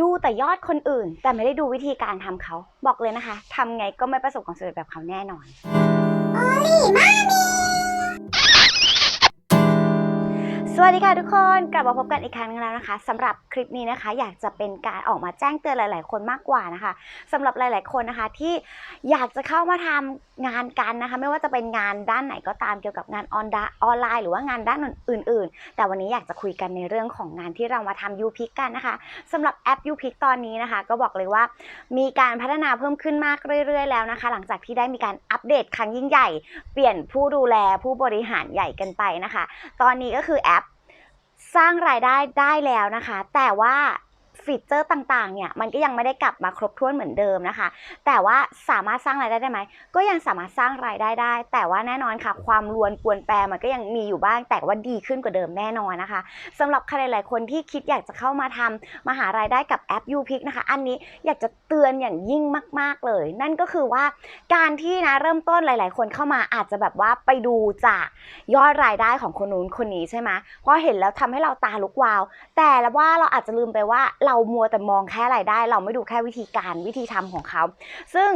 ดูแต่ยอดคนอื่น แต่ไม่ได้ดูวิธีการทำเขา บอกเลยนะคะทำไงก็ไม่ประสบความสำเร็จแบบเขาแน่นอน สวัสดีค่ะทุกคนกลับมาพบกันอีกครั้งนึงแล้วนะคะสำหรับคลิปนี้นะคะ อยากจะเป็นการออกมาแจ้งเตือนหลาย ๆ คนมากกว่านะคะสำหรับหลาย ๆ คนนะคะที่อยากจะเข้ามาทำงานกันนะคะ ไม่ว่าจะเป็นงานด้านไหนก็ตามเกี่ยวกับงานออนออนไลน์ หรือว่างานด้านอื่น ๆ แต่วันนี้อยากจะคุยกันในเรื่องของงานที่เรามาทำยูพิกกันนะคะสำหรับแอปยูพิกตอนนี้นะคะ ก็บอกเลยว่ามีการพัฒนาเพิ่มขึ้นมากเรื่อย ๆ แล้วนะคะ หลังจากที่ได้มีการอัปเดตครั้งยิ่งใหญ่ เปลี่ยนผู้ดูแลผู้บริหารใหญ่กันไปนะคะ ตอนนี้ก็คือแอป ร้างรายได้ได้แล้วนะคะ แต่ว่า ฟีเจอร์ต่างๆเนี่ยมันก็ยังไม่ได้กลับมาครบถ้วนเหมือนเดิมนะคะ แต่ว่าสามารถสร้างรายได้ได้ไหมก็ยังสามารถสร้างรายได้ได้ แต่ว่าแน่นอนค่ะ ความรวนกวนแปรมันก็ยังมีอยู่บ้าง แต่ว่าดีขึ้นกว่าเดิมแน่นอนนะคะสำหรับใครหลาย ๆ คนที่คิดอยากจะเข้ามาทำมาหารายได้กับแอป u p i c นะคะ อันนี้อยากจะเตือนอย่างยิ่งมาก ๆเลย นั่นก็คือว่าการที่นะเริ่มต้นหลาย ๆ คนเข้ามาอาจจะแบบว่าไปดูจากยอดรายได้ของคนนู้นคนนี้ใช่ไหมเพราะเห็นแล้วทำให้เราตาลุกวาว แต่ละว่าเราอาจจะลืมไปว่าเรามัวแต่มองแค่รายได้ เราไม่ดูแค่วิธีการวิธีทำของเขา ซึ่ง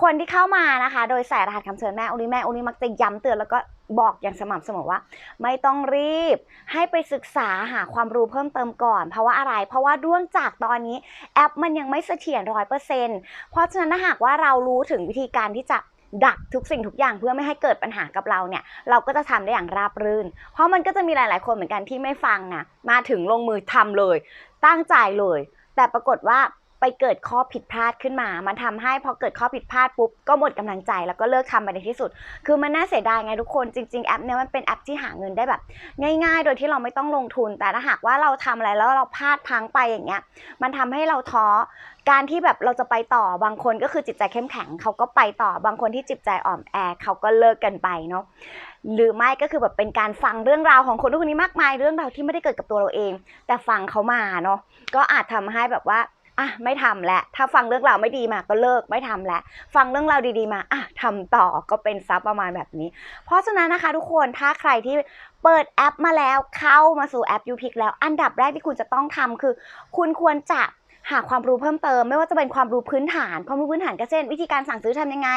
คนที่เข้ามานะคะ โดยใส่รหัสคำเชิญแม่โอลิแม่โอลิมักจะย้ำเตือนแล้วก็บอกอย่างสม่ำเสมอว่า ไม่ต้องรีบ ให้ไปศึกษาหาความรู้เพิ่มเติมก่อน เพราะว่าอะไร เพราะว่าด้วงจากตอนนี้แอปมันยังไม่เสถียรร้อยเปอร์เซ็นต์เพราะฉะนั้นถ้าหากว่าเรารู้ถึงวิธีการที่จะ ดักทุกสิ่งทุกอย่างเพื่อไม่ให้เกิดปัญหากับเราเนี่ย เราก็จะทำได้อย่างราบรื่น เพราะมันก็จะมีหลาย ๆ คนเหมือนกันที่ไม่ฟังนะมาถึงลงมือทำเลย ตั้งใจเลย แต่ปรากฏว่า ไปเกิดข้อผิดพลาดขึ้นมา มันทำให้พอเกิดข้อผิดพลาดปุ๊บก็หมดกำลังใจแล้วก็เลิกทำไปในที่สุด คือมันน่าเสียดายไงทุกคนจริงๆแอปเนี้ยมันเป็นแอปที่หาเงินได้แบบ ง่าย ๆ โดยที่เราไม่ต้องลงทุน แต่ถ้าหากว่าเราทำอะไรแล้วเราพลาดพังไปอย่างเงี้ย มันทำให้เราท้อการที่แบบเราจะไปต่อบางคนก็คือจิตใจเข้มแข็งเขาก็ไปต่อบางคนที่จิตใจอ่อนแอเขาก็เลิกกันไปเนาะหรือไม่ก็คือแบบเป็นการฟังเรื่องราวของคนทุกคนนี้มากมายเรื่องราวที่ไม่ได้เกิดกับตัวเราเอง แต่ฟังเขามาเนาะก็อาจทำให้แบบว่า อะไม่ทำแล้วถ้าฟังเรื่องราวไม่ดีมาก็เลิกไม่ทำแล้วฟังเรื่องราวดีๆมาอะทำต่อก็เป็นซับประมาณแบบนี้ เพราะฉะนั้นนะคะทุกคนถ้าใครที่เปิดแอปมาแล้วเข้ามาสู่แอปยูพิกแล้ว อันดับแรกที่คุณจะต้องทำคือ คุณควรจะ หาความรู้เพิ่มเติม ไม่ว่าจะเป็นความรู้พื้นฐาน ความรู้พื้นฐานก็เช่น วิธีการสั่งซื้อทำยังไง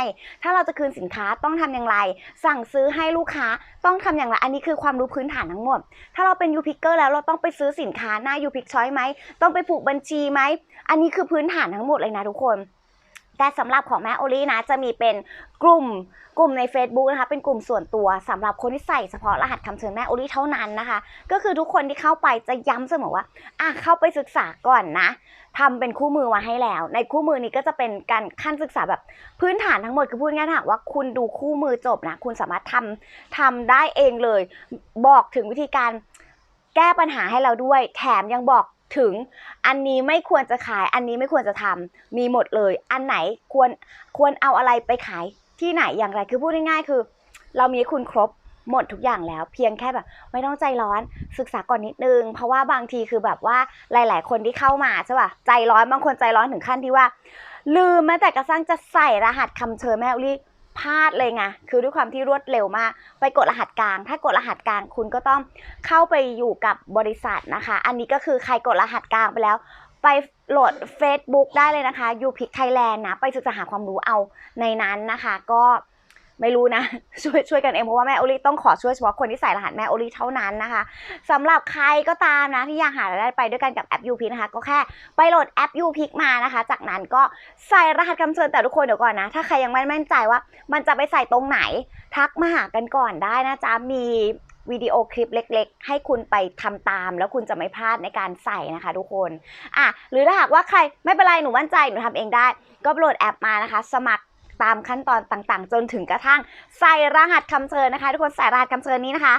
ถ้าเราจะคืนสินค้าต้องทำอย่างไร สั่งซื้อให้ลูกค้าต้องทำอย่างไร อันนี้คือความรู้พื้นฐานทั้งหมด ถ้าเราเป็นยูพิกเกอร์แล้วเราต้องไปซื้อสินค้าหน้ายูพิกช้อยไหม ต้องไปผูกบัญชีไหม อันนี้คือพื้นฐานทั้งหมดเลยนะทุกคน แต่สำหรับของแม่โอลี่นะจะมีเป็นกลุ่มกลุ่มใน Facebook นะคะเป็นกลุ่มส่วนตัวสำหรับคนที่ใส่เฉพาะรหัสคำเชิญแม่โอลี่เท่านั้นนะคะ ก็คือทุกคนที่เข้าไปจะย้ำเสมอว่าอะเข้าไปศึกษาก่อนนะทำเป็นคู่มือมาให้แล้ว ในคู่มือนี้ก็จะเป็นการขั้นศึกษาแบบพื้นฐานทั้งหมดคือพูดง่ายๆหากว่าคุณดูคู่มือจบนะคุณสามารถทำทำได้เองเลย บอกถึงวิธีการแก้ปัญหาให้เราด้วย แถมยังบอก ถึงอันนี้ไม่ควรจะขายอันนี้ไม่ควรจะทำมีหมดเลย อันไหนควรควรเอาอะไรไปขายที่ไหนอย่างไรคือพูดง่ายๆคือ เรามีคุณครบหมดทุกอย่างแล้ว เพียงแค่แบบ ไม่ต้องใจร้อนศึกษาก่อนนิดนึง เพราะว่าบางทีคือแบบว่าหลาย ๆ คนที่เข้ามาใช่ป่ะใจร้อนบางคนใจร้อนถึงขั้นที่ว่า ลืมแม้แต่กระทั่งจะใส่รหัสคำเชิญแม่อุลี่ พลาดเลยไงคือด้วยความที่รวดเร็วมาก ไปกดรหัสกลาง ถ้ากดรหัสกลางคุณก็ต้องเข้าไปอยู่กับบริษัทนะคะ อันนี้ก็คือใครกดรหัสกลางไปแล้ว ไปโหลด Facebook ได้เลยนะคะ u p i c Thailand นะไปศึกษาหาความรู้เอาในนั้นนะคะ ก็ ไม่รู้นะ ช่วยช่วยกันเองเพราะว่าแม่โอลี่ต้องขอช่วยเฉพาะคนที่ใส่รหัสแม่โอลี่เท่านั้นนะคะสำหรับใครก็ตามนะที่อยากหารายได้ไปด้วยกันกับแอป u p i c นะคะ ก็แค่ไปโหลดแอป u p i c มานะคะ จากนั้นก็ใส่รหัสคำเชิญแต่ทุกคนเดี๋ยวก่อนนะ ถ้าใครยังไม่มั่ใจว่า มันจะไปใส่ตรงไหน ทักมาหากันก่อนได้นะจ๊ะมีวิดีโอคลิปเล็ก ๆ ให้คุณไปทำตาม แล้วคุณจะไม่พลาดในการใส่นะคะ ทุกคนอะหรือถ้าหากว่าใครไม่เป็นไรหนูมั่นใจหนูทำเองได้ ก็โหลดแอปมานะคะ สมัคร ตามขั้นตอนต่างๆ จนถึงกระทั่งใส่รหัสคำเชิญนะคะ ทุกคนใส่รหัสคำเชิญนี้นะคะ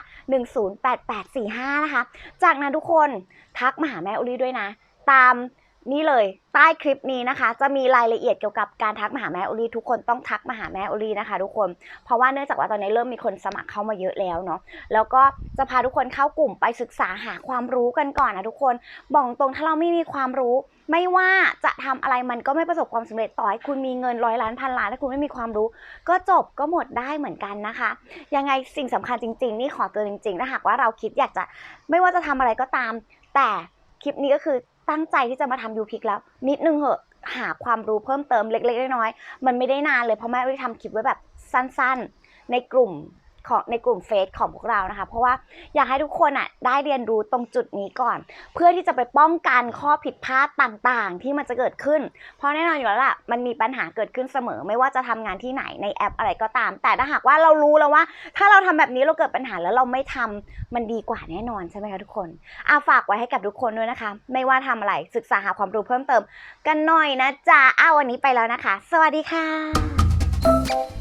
108845 นะคะ จากนั้นทุกคนทักมาหาแม่อุลี่ด้วยนะ ตาม นี่เลยใต้คลิปนี้นะคะ จะมีรายละเอียดเกี่ยวกับการทักมาหาแม่โอลีทุกคนต้องทักมาหาแม่โอลีนะคะ ทุกคน เพราะว่าเนื่องจากว่าตอนนี้เริ่มมีคนสมัครเข้ามาเยอะแล้วเนาะแล้วก็จะพาทุกคนเข้ากลุ่มไปศึกษาหาความรู้กันก่อนนะทุกคนบอกตรงถ้าเราไม่มีความรู้ ไม่ว่าจะทำอะไรมันก็ไม่ประสบความสำเร็จต่อให้คุณมีเงินร้อยล้านพันล้านถ้าคุณไม่มีความรู้ ก็จบก็หมดได้เหมือนกันนะคะ ยังไงสิ่งสำคัญจริง ๆ นี่ขอเตือนจริงๆถ้าหากว่าเราคิดอยากจะไม่ว่าจะทำอะไรก็ตาม แต่คลิปนี้ก็คือ ตั้งใจที่จะมาทำยูพิกแล้ว นิดนึงเหอะหาความรู้เพิ่มเติมเล็กๆน้อยๆมันไม่ได้นานเลยเพราะแม่ได้ทำคลิปไว้แบบสั้นๆ ในกลุ่ม ของในกลุ่มเฟซของพวกเรานะคะ เพราะว่าอยากให้ทุกคนอะได้เรียนรู้ตรงจุดนี้ก่อน เพื่อที่จะไปป้องกันข้อผิดพลาดต่างๆ ที่มันจะเกิดขึ้น เพราะแน่นอนอยู่แล้วล่ะมันมีปัญหาเกิดขึ้นเสมอ ไม่ว่าจะทำงานที่ไหนในแอปอะไรก็ตาม แต่ถ้าหากว่าเรารู้แล้วว่า ถ้าเราทำแบบนี้เราเกิดปัญหาแล้วเราไม่ทำมันดีกว่าแน่นอนใช่ไหมคะทุกคนอาฝากไว้ให้กับทุกคนด้วยนะคะ ไม่ว่าทำอะไรศึกษาหาความรู้เพิ่มเติม กันหน่อยนะจ๊ะอ้าววันนี้ไปแล้วนะคะ สวัสดีค่ะ